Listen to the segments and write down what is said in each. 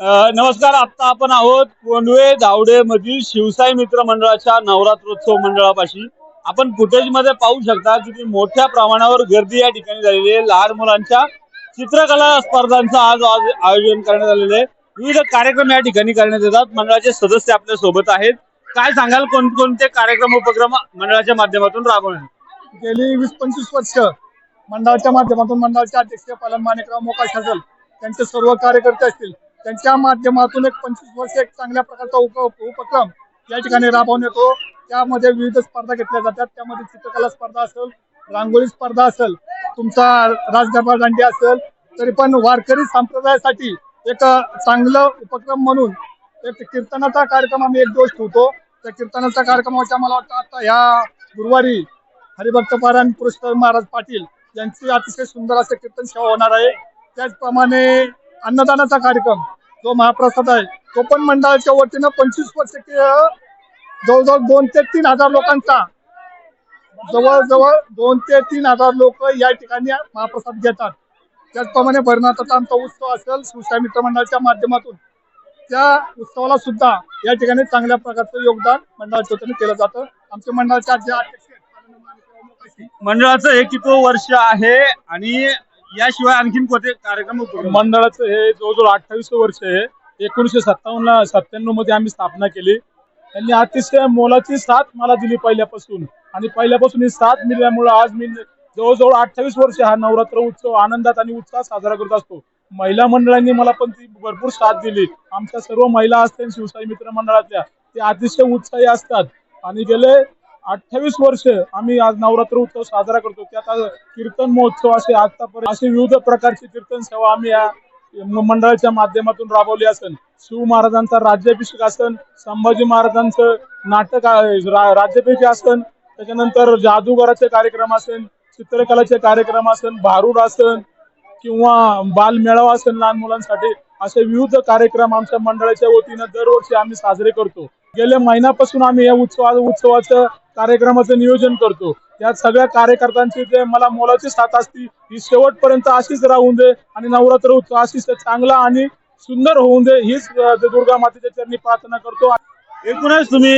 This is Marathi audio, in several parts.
नमस्कार आता आपण आहोत कोंडवे धावडे मधील शिवसाई मित्र मंडळाच्या नवरात्रोत्सव मंडळापाशी. आपण फुटेजमध्ये पाहू शकता की मोठ्या प्रमाणावर गर्दी या ठिकाणी झालेली आहे. लहान मुलांच्या चित्रकला स्पर्धांचं आज आयोजन करण्यात आलेलं आहे. विविध कार्यक्रम या ठिकाणी करण्यात येतात. मंडळाचे सदस्य आपल्यासोबत आहेत. काय सांगाल कोणकोणते कार्यक्रम उपक्रम मंडळाच्या माध्यमातून राबवण्यात? गेली वीस पंचवीस वर्ष मंडळाच्या माध्यमातून मंडळाचे अध्यक्ष पालन माणिकराव मोकाश असेल त्यांचे सर्व कार्यकर्ते असतील. त्यांच्या माध्यमातून एक पंचवीस वर्ष एक चांगल्या प्रकारचा उप उपक्रम या ठिकाणी राबवण्यात येतो. त्यामध्ये विविध स्पर्धा घेतल्या जातात. त्यामध्ये चित्रकला स्पर्धा असेल रांगोळी स्पर्धा असेल तुमचा राजदरबार दांडी असेल तरी पण वारकरी संप्रदायासाठी एक चांगलं उपक्रम म्हणून एक कीर्तनाचा कार्यक्रम आम्ही एक दिवस ठेवतो. त्या कीर्तनाच्या कार्यक्रमाच्या मला वाटतं आता ह्या गुरुवारी हरिभक्त पारायण महाराज पाटील यांची अतिशय सुंदर असं कीर्तन सेवा होणार आहे. त्याचप्रमाणे अन्नदानाचा कार्यक्रम जो महाप्रसाद आहे तो पण मंडळाच्या वतीनं पंचवीस वर्ष जवळजवळ दोन ते तीन हजार लोकांचा जवळजवळ दोन ते तीन हजार लोक या ठिकाणी महाप्रसाद घेतात. त्याचप्रमाणे भरणाचा आमचा उत्सव असेल सुशा मित्र मंडळाच्या माध्यमातून त्या उत्सवाला सुद्धा या ठिकाणी चांगल्या प्रकारचं योगदान मंडळाच्या वतीने केलं जातं. आमच्या मंडळाच्या मंडळाचं हे किती वर्ष आहे आणि याशिवाय आणखीन कोणते कार्यक्रम उपक्रम? मंडळाचं हे जवळजवळ अठ्ठावीस वर्ष आहे. एकोणीसशे सत्तावन्न सत्त्याण्णवमध्ये आम्ही स्थापना केली. त्यांनी अतिशय मोलाची साथ मला दिली पहिल्यापासून. आणि पहिल्यापासून ही साथ मिळाल्यामुळे आज मी जवळजवळ अठ्ठावीस वर्ष हा नवरात्र उत्सव आनंदात आणि उत्साहात साजरा करत असतो. महिला मंडळांनी मला पण ती भरपूर साथ दिली. आमच्या सर्व महिला असतील शिवसाई मित्र मंडळातल्या ते अतिशय उत्साही असतात. आणि गेले अठ्ठावीस वर्ष आम्ही आज नवरात्र उत्सव साजरा करतो. त्यात आज कीर्तन महोत्सव असे आतापर्यंत असे विविध प्रकारची कीर्तन सेवा आम्ही या मंडळाच्या माध्यमातून राबवली असेल शिव महाराजांचा राज्याभिषेक असन संभाजी महाराजांचं नाटक रा- राज्याभिषेक असन त्याच्यानंतर जादूगाराचे कार्यक्रम असेल चित्रकलाचे कार्यक्रम असेल भारूड असन किंवा बालमेळावा असेल लहान मुलांसाठी असे विविध कार्यक्रम आमच्या मंडळाच्या वतीनं दरवर्षी आम्ही साजरे करतो. गेल्या महिन्यापासून आम्ही या उत्सवा उत्सवाचं कार्यक्रमाचं नियोजन करतो. या सगळ्या कार्यकर्त्यांची जे मला मोलाची साथ असती ही शेवटपर्यंत अशीच राहून दे आणि नवरात्र उत्सव अशीच चांगला आणि सुंदर होऊन दे हीच दुर्गा मातेच्या चरणी प्रार्थना करतो. एकूणच तुम्ही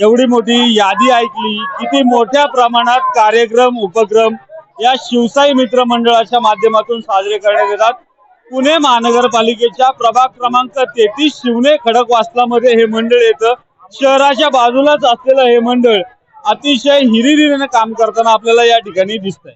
एवढी मोठी यादी ऐकली किती मोठ्या प्रमाणात कार्यक्रम उपक्रम या शिवसाई मित्र मंडळाच्या माध्यमातून साजरे करण्यात येतात. पुणे महानगरपालिकेच्या प्रभाग क्रमांक तेहतीस शिवने खडकवासलामध्ये हे मंडळ येतं. शहराच्या बाजूलाच असलेलं हे मंडळ अतिशय हिरिरीने काम करताना आपल्याला या ठिकाणी दिसतंय.